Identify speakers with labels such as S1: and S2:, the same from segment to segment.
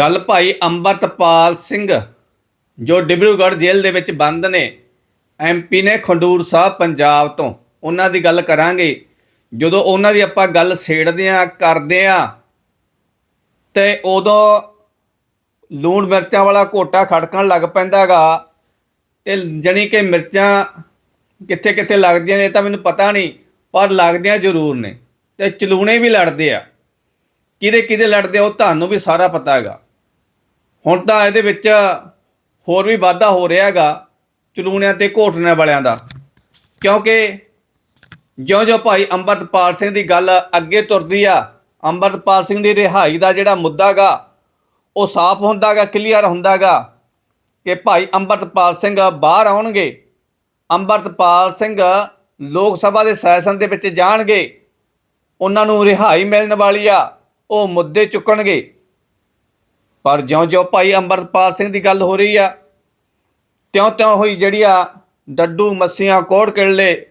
S1: ਗੱਲ ਭਾਈ ਅੰਮ੍ਰਿਤਪਾਲ ਸਿੰਘ, ਜੋ ਡਿਬਰੂਗੜ੍ਹ ਜੇਲ੍ਹ ਦੇ ਵਿੱਚ ਬੰਦ ਨੇ ਐਮਪੀ ਨੇ ਖੰਡੂਰ ਸਾਹਿਬ ਪੰਜਾਬ ਤੋਂ। ਉਹਨਾਂ ਦੀ ਗੱਲ ਕਰਾਂਗੇ। ਜਦੋਂ ਉਹਨਾਂ ਦੀ ਆਪਾਂ ਗੱਲ ਛੇੜਦੇ ਆ ਕਰਦੇ ਆ ਤੇ ਉਦੋਂ ਲੂਣ ਮਿਰਚਾਂ ਵਾਲਾ ਘੋਟਾ ਖੜਕਣ ਲੱਗ ਪੈਂਦਾਗਾ ਤੇ ਜਣੀ ਕਿ ਮਿਰਚਾਂ ਕਿੱਥੇ ਕਿੱਥੇ ਲੱਗਦੀਆਂ ਨੇ ਇਹ ਤਾਂ ਮੈਨੂੰ ਪਤਾ ਨਹੀਂ, ਪਰ ਲੱਗਦੀਆਂ ਜ਼ਰੂਰ ਨੇ। ਤੇ ਚਲੂਣੇ ਵੀ ਲੜਦੇ ਆ। ਕਿਹਦੇ ਕਿਹਦੇ ਲੜਦੇ ਉਹ ਤੁਹਾਨੂੰ ਵੀ ਸਾਰਾ ਪਤਾ ਹੈਗਾ ਹੁਣ ਤਾਂ ਇਹਦੇ ਵਿੱਚ ਹੋਰ ਵੀ ਵਾਧਾ ਹੋ ਰਿਹਾ ਹੈਗਾ ਚਲੂਣਿਆਂ ਤੇ ਘੋਟਣੇ ਵਾਲਿਆਂ ਦਾ। ਕਿਉਂਕਿ ਜਿਉਂ-ਜਿਉਂ ਭਾਈ ਅੰਮ੍ਰਿਤਪਾਲ ਸਿੰਘ ਦੀ ਗੱਲ ਅੱਗੇ ਤੁਰਦੀ ਆ, ਅੰਮ੍ਰਿਤਪਾਲ ਸਿੰਘ ਦੀ ਰਿਹਾਈ ਦਾ ਜਿਹੜਾ ਮੁੱਦਾਗਾ ਉਹ ਸਾਫ਼ ਹੁੰਦਾਗਾ ਕਲੀਅਰ ਹੁੰਦਾਗਾ ਕਿ ਭਾਈ ਅੰਮ੍ਰਿਤਪਾਲ ਸਿੰਘ ਬਾਹਰ ਆਉਣਗੇ। ਅੰਮ੍ਰਿਤਪਾਲ ਸਿੰਘ ਲੋਕ ਸਭਾ ਦੇ ਸੈਸ਼ਨ ਦੇ ਵਿੱਚ ਜਾਣਗੇ। ਉਹਨਾਂ ਨੂੰ ਰਿਹਾਈ ਮਿਲਣ ਵਾਲੀ ਆ, ਉਹ ਮੁੱਦੇ ਚੁੱਕਣਗੇ। ਪਰ ਜਿਉਂ-ਜਿਉਂ ਭਾਈ ਅੰਮ੍ਰਿਤਪਾਲ ਸਿੰਘ ਦੀ ਗੱਲ ਹੋ ਰਹੀ ਆ, ਤਿਉਂ-ਤਿਉਂ ਹੋਈ ਜਿਹੜੀ ਆ ਡੱਡੂ, ਮੱਸੀਆਂ, ਕੋੜ ਕਿੜਲੇ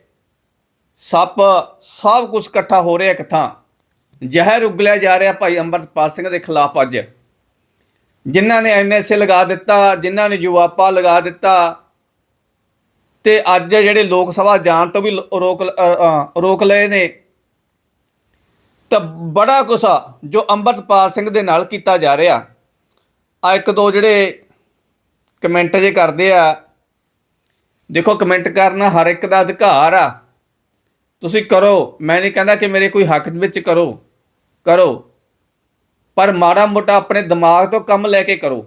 S1: ਸੱਪ, ਸਭ ਕੁਝ ਇਕੱਠਾ ਹੋ ਰਿਹਾ ਇੱਕ ਥਾਂ। ਜ਼ਹਿਰ ਉਗਲਿਆ ਜਾ ਰਿਹਾ ਭਾਈ ਅੰਮ੍ਰਿਤਪਾਲ ਸਿੰਘ ਦੇ ਖਿਲਾਫ ਅੱਜ। ਜਿਨ੍ਹਾਂ ਨੇ ਐਨਐਸਏ ਲਗਾ ਦਿੱਤਾ, ਜਿਨ੍ਹਾਂ ਨੇ ਜੁਆਪਾ ਲਗਾ ਦਿੱਤਾ, ਤੇ ਅੱਜ ਜਿਹੜੇ ਲੋਕ ਸਭਾ ਜਾਣ ਤੋਂ ਵੀ ਲ- ਰੋਕ ਲ- ਰੋਕ ਲਏ ਨੇ। ਤਾਂ ਬੜਾ ਕੁਛ ਜੋ ਅੰਮ੍ਰਿਤਪਾਲ ਸਿੰਘ ਦੇ ਨਾਲ ਕੀਤਾ ਜਾ ਰਿਹਾ। ਆ ਇੱਕ ਦੋ ਜਿਹੜੇ ਕਮੈਂਟ ਜੇ ਕਰਦੇ ਆ, ਦੇਖੋ ਕਮੈਂਟ ਕਰਨਾ ਹਰ ਇੱਕ ਦਾ ਅਧਿਕਾਰ ਆ। ਤੁਸੀਂ ਕਰੋ, ਮੈਂ ਨਹੀਂ ਕਹਿੰਦਾ ਕਿ ਮੇਰੇ ਕੋਈ ਹੱਕ ਵਿੱਚ ਕਰੋ ਕਰੋ। ਪਰ ਮਾੜਾ ਮੋਟਾ ਆਪਣੇ ਦਿਮਾਗ ਤੋਂ ਕੰਮ ਲੈ ਕੇ ਕਰੋ।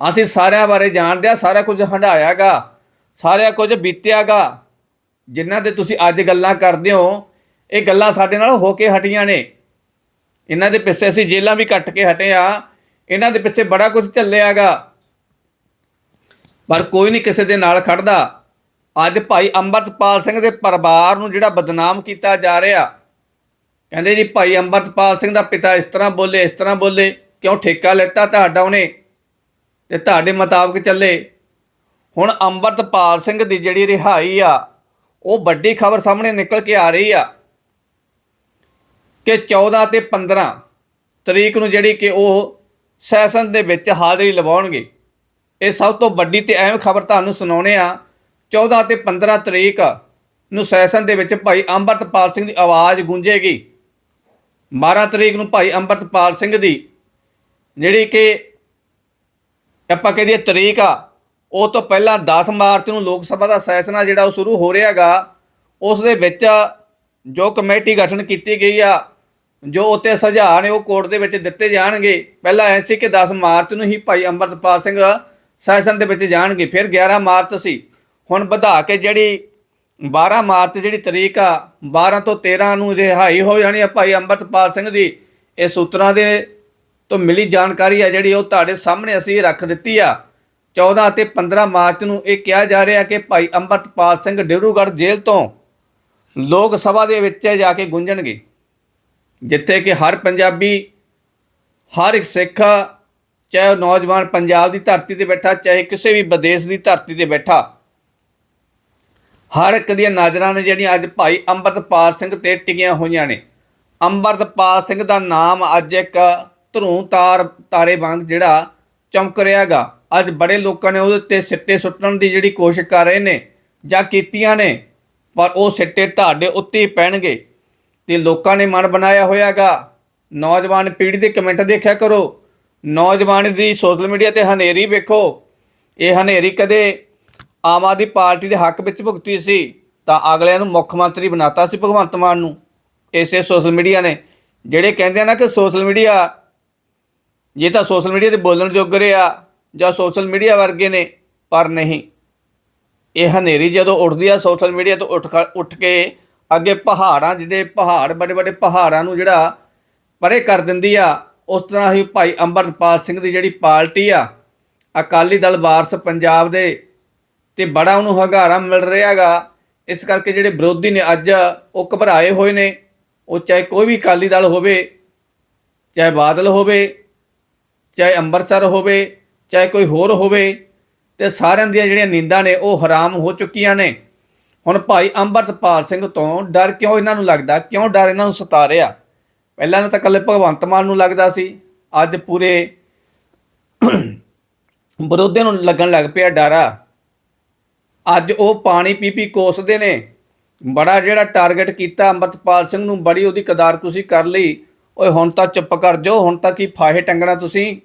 S1: ਅਸੀਂ ਸਾਰਿਆਂ ਬਾਰੇ ਜਾਣਦੇ ਆ, ਸਾਰਾ ਕੁਝ ਹੰਡਾਇਆਗਾ ਸਾਰਿਆ ਕੁਝ ਬੀਤਿਆਗਾ ਜਿਨ੍ਹਾਂ ਤੇ ਤੁਸੀਂ ਅੱਜ ਗੱਲਾਂ ਕਰਦੇ ਹੋ, ਇਹ ਗੱਲਾਂ ਸਾਡੇ ਨਾਲ ਹੋ ਕੇ ਹਟੀਆਂ ਨੇ। ਇਹਨਾਂ ਦੇ ਪਿੱਛੇ ਅਸੀਂ ਜੇਲਾਂ ਵੀ ਕੱਟ ਕੇ ਹਟੇ ਆ। ਇਹਨਾਂ ਦੇ ਪਿੱਛੇ ਬੜਾ ਕੁਝ ਚੱਲਿਆਗਾ। ਪਰ ਕੋਈ ਨਹੀਂ ਕਿਸੇ ਦੇ ਨਾਲ ਖੜਦਾ। ਅੱਜ ਭਾਈ ਅੰਮ੍ਰਿਤਪਾਲ ਸਿੰਘ ਦੇ ਪਰਿਵਾਰ ਨੂੰ ਜਿਹੜਾ ਬਦਨਾਮ ਕੀਤਾ ਜਾ ਰਿਹਾ। ਕਹਿੰਦੇ ਜੀ, ਭਾਈ ਅੰਮ੍ਰਿਤਪਾਲ ਸਿੰਘ ਦਾ ਪਿਤਾ ਇਸ ਤਰ੍ਹਾਂ ਬੋਲੇ, ਇਸ ਤਰ੍ਹਾਂ ਬੋਲੇ, ਕਿਉਂ ਠੇਕਾ ਲੈਤਾ ਤੁਹਾਡਾ ਉਹਨੇ? ਤੇ ਤੁਹਾਡੇ ਮੁਤਾਬਕ ਚੱਲੇ। ਹੁਣ ਅੰਮ੍ਰਿਤਪਾਲ ਸਿੰਘ ਦੀ ਜਿਹੜੀ ਰਿਹਾਈ ਆ, ਉਹ ਵੱਡੀ ਖਬਰ ਸਾਹਮਣੇ ਨਿਕਲ ਕੇ ਆ ਰਹੀ ਆ ਕਿ 14 ਤੇ 15 ਤਰੀਕ ਨੂੰ ਜਿਹੜੀ ਕਿ ਉਹ ਸੈਸ਼ਨ ਦੇ ਵਿੱਚ ਹਾਜ਼ਰੀ ਲਵਾਉਣਗੇ। ਇਹ ਸਭ ਤੋਂ ਵੱਡੀ ਤੇ ਅਹਿਮ ਖਬਰ ਤੁਹਾਨੂੰ ਸੁਣਾਉਣੇ ਆ। 14 ਤੇ 15 ਤਰੀਕ ਨੂੰ ਸੈਸ਼ਨ ਦੇ ਵਿੱਚ ਭਾਈ ਅੰਮ੍ਰਿਤਪਾਲ ਸਿੰਘ ਦੀ ਆਵਾਜ਼ ਗੂੰਜੇਗੀ। 12 ਤਰੀਕ ਨੂੰ ਭਾਈ ਅੰਮ੍ਰਿਤਪਾਲ ਸਿੰਘ ਦੀ ਜਿਹੜੀ ਕਿ ਆਪਾਂ ਕਹਦੇ ਤਰੀਕ ਆ, ਉਹ ਤੋਂ ਪਹਿਲਾਂ 10 ਮਾਰਚ ਨੂੰ ਲੋਕ ਸਭਾ ਦਾ ਸੈਸ਼ਨ ਆ ਜਿਹੜਾ ਉਹ ਸ਼ੁਰੂ ਹੋ ਰਿਹਾਗਾ। ਉਸ ਦੇ ਵਿੱਚ ਜੋ ਕਮੇਟੀ ਗਠਨ ਕੀਤੀ ਗਈ ਆ ਜੋ ਉੱਤੇ ਸੁਝਾਅ ਨੇ ਉਹ ਕੋਰਟ ਦੇ ਵਿੱਚ ਦਿੱਤੇ ਜਾਣਗੇ। ਪਹਿਲਾਂ ਐ ਸੀ ਕਿ 10 ਮਾਰਚ ਨੂੰ ਹੀ ਭਾਈ ਅੰਮ੍ਰਿਤਪਾਲ ਸਿੰਘ ਸੈਸ਼ਨ ਦੇ ਵਿੱਚ ਜਾਣਗੇ, ਫਿਰ 11 ਮਾਰਚ ਸੀ। ਹੁਣ ਵਧਾ ਕੇ ਜਿਹੜੀ 12 ਮਾਰਚ ਜਿਹੜੀ ਤਰੀਕ ਆ 12 ਤੋਂ 13 ਨੂੰ ਰਿਹਾਈ ਹੋ ਜਾਣੀ ਆ ਭਾਈ ਅੰਮ੍ਰਿਤਪਾਲ ਸਿੰਘ ਦੀ। ਇਹ ਸੂਤਰਾਂ ਦੇ ਤੋਂ ਮਿਲੀ ਜਾਣਕਾਰੀ ਆ ਜਿਹੜੀ ਉਹ ਤੁਹਾਡੇ ਸਾਹਮਣੇ ਅਸੀਂ ਰੱਖ ਦਿੱਤੀ ਆ। 14 ਅਤੇ 15 ਮਾਰਚ ਨੂੰ ਇਹ ਕਿਹਾ ਜਾ ਰਿਹਾ ਕਿ ਭਾਈ ਅੰਮ੍ਰਿਤਪਾਲ ਸਿੰਘ ਡਿਬਰੂਗੜ੍ਹ ਜੇਲ੍ਹ ਤੋਂ ਲੋਕ ਸਭਾ ਦੇ ਵਿੱਚ ਜਾ ਕੇ ਗੁੰਜਣਗੇ ਜਿੱਥੇ ਕਿ ਹਰ ਪੰਜਾਬੀ, ਹਰ ਇੱਕ ਸਿੱਖ, ਚਾਹੇ ਉਹ ਨੌਜਵਾਨ ਪੰਜਾਬ ਦੀ ਧਰਤੀ ਤੇ ਬੈਠਾ, ਚਾਹੇ ਕਿਸੇ ਵੀ ਵਿਦੇਸ਼ ਦੀ ਧਰਤੀ ਤੇ ਬੈਠਾ, ਹਰ ਇੱਕ ਦੀਆਂ ਨਜ਼ਰਾਂ ਨੇ ਜਿਹੜੀਆਂ ਅੱਜ ਭਾਈ ਅੰਮ੍ਰਿਤਪਾਲ ਸਿੰਘ ਤੇ ਟਿਕੀਆਂ ਹੋਈਆਂ ਨੇ। ਅੰਮ੍ਰਿਤਪਾਲ ਸਿੰਘ ਦਾ ਨਾਮ ਅੱਜ ਇੱਕ ਧਰੂ ਤਾਰ, ਤਾਰੇ ਵਾਂਗ ਜਿਹੜਾ ਚਮਕ ਰਿਹਾਗਾ ਅੱਜ ਬੜੇ ਲੋਕਾਂ ਨੇ ਉਹਦੇ ਉੱਤੇ ਸਿੱਟੇ ਸੁੱਟਣ ਦੀ ਜਿਹੜੀ ਕੋਸ਼ਿਸ਼ ਕਰ ਰਹੇ ਨੇ ਜਾਂ ਕੀਤੀਆਂ ਨੇ, ਪਰ ਉਹ ਸਿੱਟੇ ਤੁਹਾਡੇ ਉੱਤੇ ਹੀ ਪੈਣਗੇ। ਤੇ ਲੋਕਾਂ ਨੇ ਮਨ ਬਣਾਇਆ ਹੋਇਆਗਾ। ਨੌਜਵਾਨ ਪੀੜ੍ਹੀ ਦੇ ਕਮੈਂਟ ਦੇਖਿਆ ਕਰੋ। ਨੌਜਵਾਨ ਦੀ ਸੋਸ਼ਲ ਮੀਡੀਆ ਤੇ ਹਨੇਰੀ ਵੇਖੋ। ਇਹ ਹਨੇਰੀ ਕਦੇ ਆਮ ਆਦਮੀ ਪਾਰਟੀ ਦੇ ਹੱਕ ਵਿੱਚ ਭੁਗਤੀ ਸੀ, ਤਾਂ ਅਗਲਿਆਂ ਨੂੰ ਮੁੱਖ ਮੰਤਰੀ ਬਣਾਤਾ ਸੀ ਭਗਵੰਤ ਮਾਨ ਨੂੰ। ਇਸੇ ਸੋਸ਼ਲ ਮੀਡੀਆ ਨੇ। ਜਿਹੜੇ ਕਹਿੰਦੇ ਆ ਨਾ ਕਿ ਸੋਸ਼ਲ ਮੀਡੀਆ ਜੇ ਤਾਂ ਸੋਸ਼ਲ ਮੀਡੀਆ ਤੇ ਬੋਲਣ ਜੋਗਰੇ ਰਿਹਾ ਜਾਂ ਸੋਸ਼ਲ ਮੀਡੀਆ ਵਰਗੇ ਨੇ, ਪਰ ਨਹੀਂ। ਇਹ ਹਨੇਰੀ ਜਦੋਂ ਉੱਠਦੀ ਆ ਸੋਸ਼ਲ ਮੀਡੀਆ ਤੋਂ ਉੱਠ ਕ- ਉੱਠ ਕੇ ਅੱਗੇ ਪਹਾੜਾਂ, ਜਿਹੜੇ ਪਹਾੜ, ਵੱਡੇ ਵੱਡੇ ਪਹਾੜਾਂ ਨੂੰ ਜਿਹੜਾ ਪਰੇ ਕਰ ਦਿੰਦੀ ਆ, ਉਸ ਤਰ੍ਹਾਂ ਹੀ ਭਾਈ ਅੰਮ੍ਰਿਤਪਾਲ ਸਿੰਘ ਦੀ ਜਿਹੜੀ ਪਾਰਟੀ ਆ, ਅਕਾਲੀ ਦਲ ਵਾਰਸ ਪੰਜਾਬ ਦੇ ਤੇ ਬੜਾ ਉਹਨੂੰ ਹੰਗਾਰਾ ਮਿਲ ਰਿਹਾਗਾ ਇਸ ਕਰਕੇ ਜਿਹੜੇ ਵਿਰੋਧੀ ਨੇ ਅੱਜ ਉਹ ਘਬਰਾਏ ਹੋਏ ਨੇ। ਉਹ ਚਾਹੇ ਕੋਈ ਵੀ ਅਕਾਲੀ ਦਲ ਹੋਵੇ, ਚਾਹੇ ਬਾਦਲ ਹੋਵੇ, ਚਾਹੇ ਅੰਮ੍ਰਿਤਸਰ ਹੋਵੇ, ਚਾਹੇ ਕੋਈ ਹੋਰ ਹੋਵੇ, ਤੇ ਸਾਰਿਆਂ ਦੀਆਂ ਜਿਹੜੀਆਂ ਨੀਂਦਾਂ ਨੇ ਉਹ ਹਰਾਮ ਹੋ ਚੁੱਕੀਆਂ ਨੇ। ਹੁਣ ਭਾਈ ਅੰਮ੍ਰਿਤਪਾਲ ਸਿੰਘ ਤੋਂ ਡਰ ਕਿਉਂ ਇਹਨਾਂ ਨੂੰ ਲੱਗਦਾ? ਕਿਉਂ ਡਰ ਇਹਨਾਂ ਨੂੰ ਸਤਾ ਰਿਹਾ? ਪਹਿਲਾਂ ਤਾਂ ਕੱਲੇ ਭਗਵੰਤ ਮਾਨ ਨੂੰ ਲੱਗਦਾ ਸੀ। ਅੱਜ ਪੂਰੇ ਵਿਰੋਧੀਆਂ ਨੂੰ ਲੱਗਣ ਲੱਗ ਪਿਆ ਡਾਰਾ। ਅੱਜ ਉਹ ਪਾਣੀ ਪੀ ਪੀ ਕੋਸਦੇ ਨੇ। ਬੜਾ ਜਿਹੜਾ ਟਾਰਗੇਟ ਕੀਤਾ ਅੰਮ੍ਰਿਤਪਾਲ ਸਿੰਘ ਨੂੰ, ਬੜੀ ਉਹਦੀ ਕਦਾਰ ਤੁਸੀਂ ਕਰ ਲਈ। ਓਏ, ਹੁਣ ਤਾਂ ਚੁੱਪ ਕਰ ਜਾਓ, ਹੁਣ ਤਾਂ ਕੀ ਫਾਹੇ ਟੰਗਣਾ ਤੁਸੀਂ?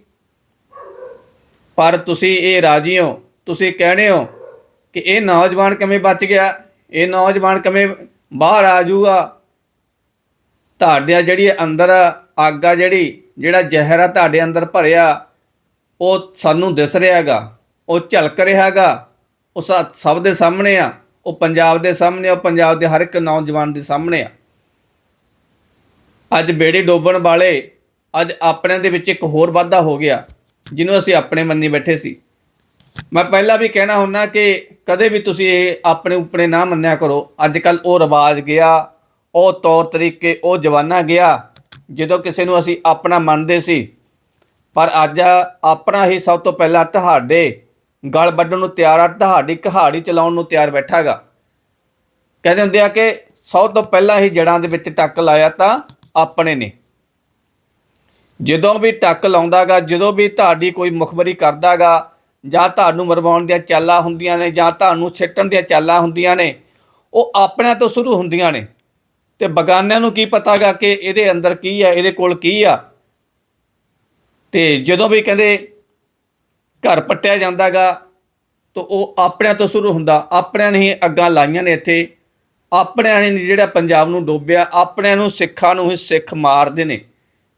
S1: ਪਰ ਤੁਸੀਂ ਇਹ ਰਾਜੀ ਹੋ, ਤੁਸੀਂ ਕਹਿਣੇ ਹੋ ਕਿ ਇਹ ਨੌਜਵਾਨ ਕਿਵੇਂ ਬਚ ਗਿਆ? ਇਹ ਨੌਜਵਾਨ ਕਿਵੇਂ ਬਾਹਰ ਆ ਜਾਊਗਾ? ਤੁਹਾਡੇ ਜਿਹੜੀ ਅੰਦਰ ਅੱਗ ਆ ਜਿਹੜੀ, ਜਿਹੜਾ ਜ਼ਹਿਰ ਆ ਤੁਹਾਡੇ ਅੰਦਰ ਭਰਿਆ, ਉਹ ਸਾਨੂੰ ਦਿਸ ਰਿਹਾ ਹੈਗਾ, ਉਹ ਝਲਕ ਰਿਹਾ ਹੈਗਾ, ਉਹ ਸਭ ਦੇ ਸਾਹਮਣੇ ਆ, ਉਹ ਪੰਜਾਬ ਦੇ ਸਾਹਮਣੇ ਆ, ਉਹ ਪੰਜਾਬ ਦੇ ਹਰ ਇੱਕ ਨੌਜਵਾਨ ਦੇ ਸਾਹਮਣੇ ਆ। ਅੱਜ ਬੇੜੇ ਡੋਬਣ ਵਾਲੇ, ਅੱਜ ਆਪਣਿਆਂ ਦੇ ਵਿੱਚ ਇੱਕ ਹੋਰ ਵਾਧਾ ਹੋ ਗਿਆ, ਜਿਹਨੂੰ ਅਸੀਂ ਆਪਣੇ ਮੰਨੀ ਬੈਠੇ ਸੀ। ਮੈਂ ਪਹਿਲਾਂ ਵੀ ਕਹਿਣਾ ਹੁੰਨਾ ਕਿ ਕਦੇ ਵੀ ਤੁਸੀਂ ਇਹ ਆਪਣੇ ਉਪਰੇ ਨਾ ਮੰਨਿਆ ਕਰੋ। ਅੱਜ ਕੱਲ ਉਹ ਰਿਵਾਜ ਗਿਆ, ਉਹ ਤੌਰ ਤਰੀਕੇ, ਉਹ ਜਵਾਨਾ ਗਿਆ, ਜਦੋਂ ਕਿਸੇ ਨੂੰ ਅਸੀਂ ਆਪਣਾ ਮੰਨਦੇ ਸੀ। ਪਰ ਅੱਜ ਆਪਣਾ ਹੀ ਸਭ ਤੋਂ ਪਹਿਲਾਂ ਤੁਹਾਡੇ ਗਲ ਵੱਢਣ ਨੂੰ ਤਿਆਰ ਆ, ਤੁਹਾਡੀ ਕਹਾੜੀ ਚਲਾਉਣ ਨੂੰ ਤਿਆਰ ਬੈਠਾਗਾ ਕਹਿੰਦੇ ਹੁੰਦੇ ਆ ਕਿ ਸਭ ਤੋਂ ਪਹਿਲਾਂ ਹੀ ਜੜਾਂ ਦੇ ਵਿੱਚ ਟੱਕ ਲਾਇਆ ਤਾਂ ਆਪਣੇ ਨੇ। ਜਦੋਂ ਵੀ ਟੱਕ ਲਾਉਂਦਾਗਾ ਜਦੋਂ ਵੀ ਤੁਹਾਡੀ ਕੋਈ ਮੁਖਬਰੀ ਕਰਦਾਗਾ ਜਾਂ ਤੁਹਾਨੂੰ ਮਰਵਾਉਣ ਦੀਆਂ ਚਾਲਾਂ ਹੁੰਦੀਆਂ ਨੇ, ਜਾਂ ਤੁਹਾਨੂੰ ਛਿੱਟਣ ਦੀਆਂ ਚਾਲਾਂ ਹੁੰਦੀਆਂ ਨੇ, ਉਹ ਆਪਣਿਆਂ ਤੋਂ ਸ਼ੁਰੂ ਹੁੰਦੀਆਂ ਨੇ। ਤੇ ਬਗਾਨਿਆਂ ਨੂੰ ਕੀ ਪਤਾਗਾ ਕਿ ਇਹਦੇ ਅੰਦਰ ਕੀ ਆ, ਇਹਦੇ ਕੋਲ ਕੀ ਆ? ਤੇ ਜਦੋਂ ਵੀ ਕਹਿੰਦੇ ਘਰ ਪੱਟਿਆ ਜਾਂਦਾਗਾ, ਤਾਂ ਉਹ ਆਪਣਿਆਂ ਤੋਂ ਸ਼ੁਰੂ ਹੁੰਦਾ। ਆਪਣਿਆਂ ਨੇ ਹੀ ਅੱਗਾਂ ਲਾਈਆਂ ਨੇ ਇੱਥੇ। ਆਪਣਿਆਂ ਨੇ ਜਿਹੜਾ ਪੰਜਾਬ ਨੂੰ ਡੋਬਿਆ, ਆਪਣਿਆਂ ਨੂੰ ਸਿੱਖਾਂ ਨੂੰ ਹੀ ਸਿੱਖ ਮਾਰਦੇ ਨੇ।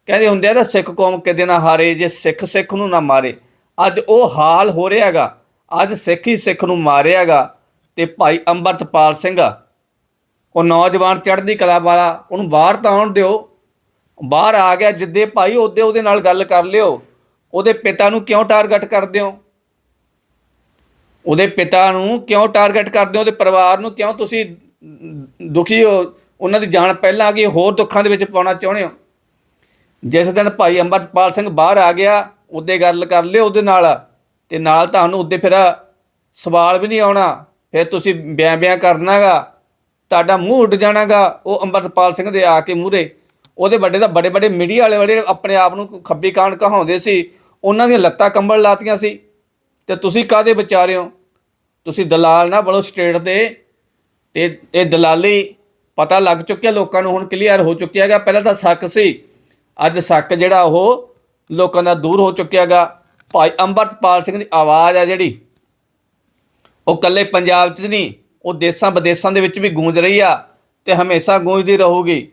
S1: ਕਹਿੰਦੇ ਹੁੰਦੇ ਆ ਤਾਂ ਸਿੱਖ ਕੌਮ ਕਿਤੇ ਨਾ ਹਾਰੇ, ਜੇ ਸਿੱਖ ਸਿੱਖ ਨੂੰ ਨਾ ਮਾਰੇ। ਅੱਜ ਉਹ ਹਾਲ ਹੋ ਰਿਹਾ ਹੈਗਾ। ਅੱਜ ਸਿੱਖ ਹੀ ਸਿੱਖ ਨੂੰ ਮਾਰਿਆਗਾ ਤੇ ਭਾਈ ਅੰਮ੍ਰਿਤਪਾਲ ਸਿੰਘ, ਉਹ ਨੌਜਵਾਨ ਚੜ੍ਹਦੀ ਕਲਾ ਵਾਲਾ, ਉਹਨੂੰ ਬਾਹਰ ਤਾਂ ਆਉਣ ਦਿਓ। ਬਾਹਰ ਆ ਗਿਆ, ਜਿੱਦੇ ਭਾਈ ਉਹਦੇ ਉਹਦੇ ਨਾਲ ਗੱਲ ਕਰ ਲਿਓ। ਉਹਦੇ ਪਿਤਾ ਨੂੰ ਕਿਉਂ ਟਾਰਗੇਟ ਕਰਦੇ ਹੋ? ਉਹਦੇ ਪਿਤਾ ਨੂੰ ਕਿਉਂ ਟਾਰਗੇਟ ਕਰਦੇ ਹੋ ਉਹਦੇ ਪਰਿਵਾਰ ਨੂੰ ਕਿਉਂ ਤੁਸੀਂ ਦੁਖੀ ਹੋ? ਉਹਨਾਂ ਦੀ ਜਾਨ ਪਹਿਲਾਂ ਆ ਗਈ, ਹੋਰ ਦੁੱਖਾਂ ਦੇ ਵਿੱਚ ਪਾਉਣਾ ਚਾਹੁੰਦੇ ਹੋ। ਜਿਸ ਦਿਨ ਭਾਈ ਅੰਮ੍ਰਿਤਪਾਲ ਸਿੰਘ ਬਾਹਰ ਆ ਗਿਆ ਉਹਦੇ ਗੱਲ ਕਰ ਲਿਓ ਉਹਦੇ ਨਾਲ ਤੇ ਨਾਲ ਤੁਹਾਨੂੰ ਉਹਦੇ ਫਿਰ ਸਵਾਲ ਵੀ ਨਹੀਂ ਆਉਣਾ। ਫਿਰ ਤੁਸੀਂ ਬਿਆਂ ਬਿਆਂ ਕਰਨਾਗਾ, ਤੁਹਾਡਾ ਮੂੰਹ ਉੱਡ ਜਾਣਾਗਾ ਉਹ ਅੰਮ੍ਰਿਤਪਾਲ ਸਿੰਘ ਦੇ ਆ ਕੇ ਮੂਹਰੇ। ਉਹਦੇ ਵੱਡੇ ਦਾ ਬੜੇ ਬੜੇ ਮੀਡੀਆ ਵਾਲੇ ਜਿਹੜੇ ਆਪਣੇ ਆਪ ਨੂੰ ਖੱਬੀ ਕਾਂਡ ਕਹਾਉਂਦੇ ਸੀ, ਉਹਨਾਂ ਦੀਆਂ ਲੱਤਾਂ ਕੰਬਲ ਲਾਤੀਆਂ ਸੀ। ਤੇ ਤੁਸੀਂ ਕਾਦੇ ਵਿਚਾਰੇ ਹੋ? ਤੁਸੀਂ ਦਲਾਲ ਨਾ ਬਣੋ ਸਟੇਟ ਦੇ। ਤੇ ਇਹ ਦਲਾਲੀ ਪਤਾ ਲੱਗ ਚੁੱਕਿਆ ਲੋਕਾਂ ਨੂੰ, ਹੁਣ ਕਲੀਅਰ ਹੋ ਚੁੱਕਿਆ ਹੈਗਾ। ਪਹਿਲਾਂ ਤਾਂ ਸ਼ੱਕ ਸੀ। ਅੱਜ ਸ਼ੱਕ ਜਿਹੜਾ ਉਹ ਲੋਕਾਂ ਦਾ ਦੂਰ ਹੋ ਚੁੱਕਿਆ ਹੈਗਾ। ਭਾਈ ਅੰਮ੍ਰਿਤਪਾਲ ਸਿੰਘ ਦੀ ਆਵਾਜ਼ ਆ ਜਿਹੜੀ, ਉਹ ਕੱਲੇ ਪੰਜਾਬ 'ਚ ਨਹੀਂ, ਉਹ ਦੇਸ਼ਾਂ ਵਿਦੇਸ਼ਾਂ ਦੇ ਵਿੱਚ ਵੀ ਗੂੰਜ ਰਹੀ ਆ ਤੇ ਹਮੇਸ਼ਾ ਗੂੰਜਦੀ ਰਹੂਗੀ।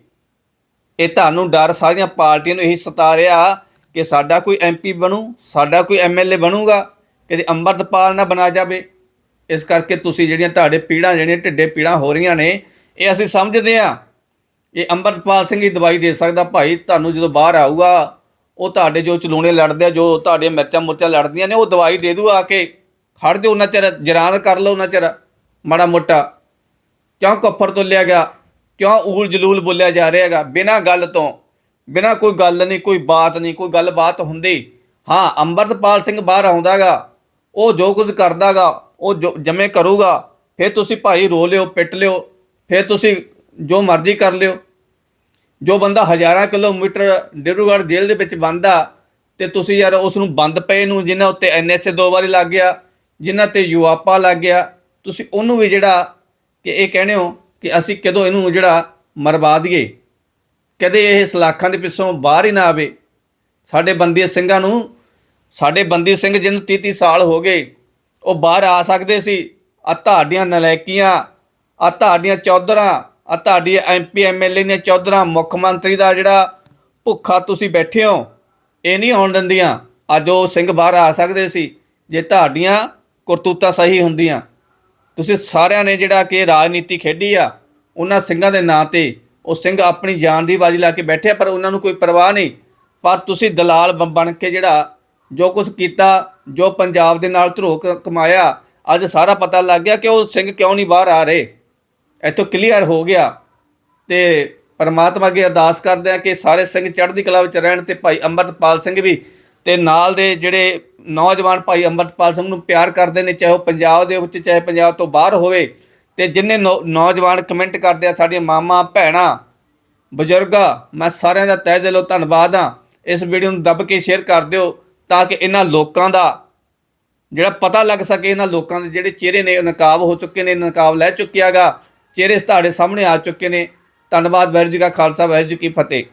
S1: ਇਹ ਤੁਹਾਨੂੰ ਡਰ ਸਾਰੀਆਂ ਪਾਰਟੀਆਂ ਨੂੰ ਇਹੀ ਸਤਾ ਰਿਹਾ ਕਿ ਸਾਡਾ ਕੋਈ ਐਮਪੀ ਬਣੂ, ਸਾਡਾ ਕੋਈ ਐਮਐਲਏ ਬਣੂਗਾ ਕਿਤੇ ਅੰਮ੍ਰਿਤਪਾਲ ਨਾ ਬਣਾ ਜਾਵੇ। ਇਸ ਕਰਕੇ ਤੁਸੀਂ ਜਿਹੜੀਆਂ ਤੁਹਾਡੇ ਪੀੜਾਂ, ਜਿਹੜੀਆਂ ਢਿੱਡੇ ਪੀੜਾਂ ਹੋ ਰਹੀਆਂ ਨੇ, ਇਹ ਅਸੀਂ ਸਮਝਦੇ ਆ ਇਹ ਅੰਮ੍ਰਿਤਪਾਲ ਸਿੰਘ ਹੀ ਦਵਾਈ ਦੇ ਸਕਦਾ ਭਾਈ, ਤੁਹਾਨੂੰ ਜਦੋਂ ਬਾਹਰ ਆਊਗਾ ਉਹ ਤੁਹਾਡੇ ਜੋ ਚਲੂਣੇ ਲੜਦੇ ਆ, ਜੋ ਤੁਹਾਡੇ ਮਿਰਚਾਂ ਮੁਰਚਾਂ ਲੜਦੀਆਂ ਨੇ, ਉਹ ਦਵਾਈ ਦੇ ਦੂ ਆ ਕੇ। ਖੜ ਜਾਓ ਉਹਨਾਂ ਚਿਰ ਜਰਾਨ ਕਰ ਲਓ ਉਹਨਾਂ ਚਿਰ, ਮਾੜਾ ਮੋਟਾ। ਕਿਉਂ ਕਫਰ ਤੋਂ ਲਿਆ ਗਿਆ? ਕਿਉਂ ਊਲ ਜਲੂਲ ਬੋਲਿਆ ਜਾ ਰਿਹਾ ਹੈਗਾ? ਬਿਨਾਂ ਗੱਲ ਤੋਂ, ਬਿਨਾਂ ਕੋਈ ਗੱਲ ਨਹੀਂ, ਕੋਈ ਬਾਤ ਨਹੀਂ, ਕੋਈ ਗੱਲਬਾਤ ਹੁੰਦੀ। ਹਾਂ, ਅੰਮ੍ਰਿਤਪਾਲ ਸਿੰਘ ਬਾਹਰ ਆਉਂਦਾਗਾ ਉਹ ਜੋ ਕੁਝ ਕਰਦਾਗਾ ਉਹ ਜੋ ਜਮੇ ਕਰੂਗਾ। ਫਿਰ ਤੁਸੀਂ ਭਾਈ ਰੋ ਲਿਓ, ਪਿੱਟ ਲਿਓ। ਫਿਰ ਤੁਸੀਂ ਜੋ ਮਰਜ਼ੀ ਕਰ ਲਿਓ। ਜੋ ਬੰਦਾ ਹਜ਼ਾਰਾਂ ਕਿਲੋਮੀਟਰ ਡਿਬਰੂਗੜ੍ਹ ਜੇਲ੍ਹ ਦੇ ਵਿੱਚ ਬੰਦਾ ਤੇ ਤੁਸੀਂ ਯਾਰ ਉਸ ਨੂੰ ਬੰਦ ਪਏ ਨੂੰ, ਜਿਨ੍ਹਾਂ ਉੱਤੇ ਐਨਐਸਏ ਦੋ ਵਾਰੀ ਲੱਗ ਗਿਆ, ਜਿਨ੍ਹਾਂ ਤੇ ਯੂਆਪਾ ਲੱਗ ਗਿਆ, ਤੁਸੀਂ ਉਹਨੂੰ ਵੀ ਜਿਹੜਾ ਕਿ ਇਹ ਕਹਿੰਦੇ ਹੋ ਕਿ ਅਸੀਂ ਕਦੋਂ ਇਹਨੂੰ ਜਿਹੜਾ ਮਰਵਾ ਦਈਏ? ਕਦੇ ਇਹ ਸਲਾਖਾਂ ਦੇ ਪਿੱਛੋਂ ਬਾਹਰ ਹੀ ਨਾ ਆਵੇ। ਸਾਡੇ ਬੰਦੀ ਸਿੰਘਾਂ ਨੂੰ, ਸਾਡੇ ਬੰਦੀ ਸਿੰਘ ਜਿਹਨੂੰ 30 30 ਸਾਲ ਹੋ ਗਏ, ਉਹ ਬਾਹਰ ਆ ਸਕਦੇ ਸੀ। ਆ ਤੁਹਾਡੀਆਂ ਨਲਾਇਕੀਆਂ ਆ ਤੁਹਾਡੀਆਂ ਚੌਧਰਾਂ ਆ ਤੁਹਾਡੀ ਐਮਪੀ ਐਮਐਲਏ ਨੇ ਚੌਧਰਾਂ ਮੁੱਖ ਮੰਤਰੀ ਦਾ ਜਿਹੜਾ ਭੁੱਖਾ ਤੁਸੀਂ ਬੈਠੇ ਹੋ ਇਹ ਨਹੀਂ ਆਉਣ ਦਿੰਦੀਆਂ। ਅੱਜ ਉਹ ਸਿੰਘ ਬਾਹਰ ਆ ਸਕਦੇ ਸੀ ਜੇ ਤੁਹਾਡੀਆਂ ਕਰਤੂਤਾਂ ਸਹੀ ਹੁੰਦੀਆਂ। ਤੁਸੀਂ ਸਾਰਿਆਂ ਨੇ ਜਿਹੜਾ ਕਿ ਰਾਜਨੀਤੀ ਖੇਡੀ ਆ ਉਹਨਾਂ ਸਿੰਘਾਂ ਦੇ ਨਾਂ ਤੇ ਉਹ ਸਿੰਘ ਆਪਣੀ ਜਾਨ ਦੀ ਬਾਜੀ ਲਾ ਕੇ ਬੈਠੇ ਆ, ਪਰ ਉਹਨਾਂ ਨੂੰ ਕੋਈ ਪਰਵਾਹ ਨਹੀਂ। ਪਰ ਤੁਸੀਂ ਦਲਾਲ ਬ- ਬਣ ਕੇ ਜਿਹੜਾ ਜੋ ਕੁਝ ਕੀਤਾ ਜੋ ਪੰਜਾਬ ਦੇ ਨਾਲ ਧਰੋਕ ਕਮਾਇਆ ਅੱਜ ਸਾਰਾ ਪਤਾ ਲੱਗ ਗਿਆ ਕਿ ਉਹ ਸਿੰਘ ਕਿਉਂ ਨਹੀਂ ਬਾਹਰ ਆ ਰਹੇ। ਇੱਥੋਂ ਕਲੀਅਰ ਹੋ ਗਿਆ ਤੇ ਪਰਮਾਤਮਾ ਅੱਗੇ ਅਰਦਾਸ ਕਰਦੇ ਆ ਕਿ ਸਾਰੇ ਸਿੰਘ ਚੜ੍ਹਦੀ ਕਲਾ ਵਿੱਚ ਰਹਿਣ ਤੇ ਭਾਈ ਅੰਮ੍ਰਿਤਪਾਲ ਸਿੰਘ ਵੀ ਤੇ ਨਾਲ ਦੇ ਜਿਹੜੇ ਨੌਜਵਾਨ ਭਾਈ ਅੰਮ੍ਰਿਤਪਾਲ ਸਿੰਘ ਨੂੰ ਪਿਆਰ ਕਰਦੇ ਨੇ, ਚਾਹੇ ਉਹ ਪੰਜਾਬ ਦੇ ਵਿੱਚ, ਚਾਹੇ ਪੰਜਾਬ ਤੋਂ ਬਾਹਰ ਹੋਵੇ ਤੇ ਜਿੰਨੇ ਨੌ- ਨੌਜਵਾਨ ਕਮੈਂਟ ਕਰਦੇ ਆ, ਸਾਡੀਆਂ ਮਾਮਾ ਭੈਣਾਂ, ਬਜ਼ੁਰਗਾ, ਮੈਂ ਸਾਰਿਆਂ ਦਾ ਤਹਿ ਦਿਲੋਂ ਧੰਨਵਾਦ ਆ ਇਸ ਵੀਡੀਓ ਨੂੰ ਦੱਬ ਕੇ ਸ਼ੇਅਰ ਕਰ ਦਿਓ ਤਾਂ ਕਿ ਇਹਨਾਂ ਲੋਕਾਂ ਦਾ ਜਿਹੜਾ ਪਤਾ ਲੱਗ ਸਕੇ, ਇਹਨਾਂ ਲੋਕਾਂ ਦੇ ਜਿਹੜੇ ਚਿਹਰੇ ਨੇ ਨਕਾਬ ਹੋ ਚੁੱਕੇ ਨੇ, ਨਕਾਬ ਲੈ ਚੁੱਕਿਆਗਾ ਚਿਹਰੇ ਤੁਹਾਡੇ ਸਾਹਮਣੇ ਆ ਚੁੱਕੇ ਨੇ। ਧੰਨਵਾਦ, ਵਾਹਿਗੁਰੂ ਜੀ ਕਾ ਖਾਲਸਾ, ਵਾਹਿਗੁਰੂ ਜੀ ਕੀ ਫਤਿਹ।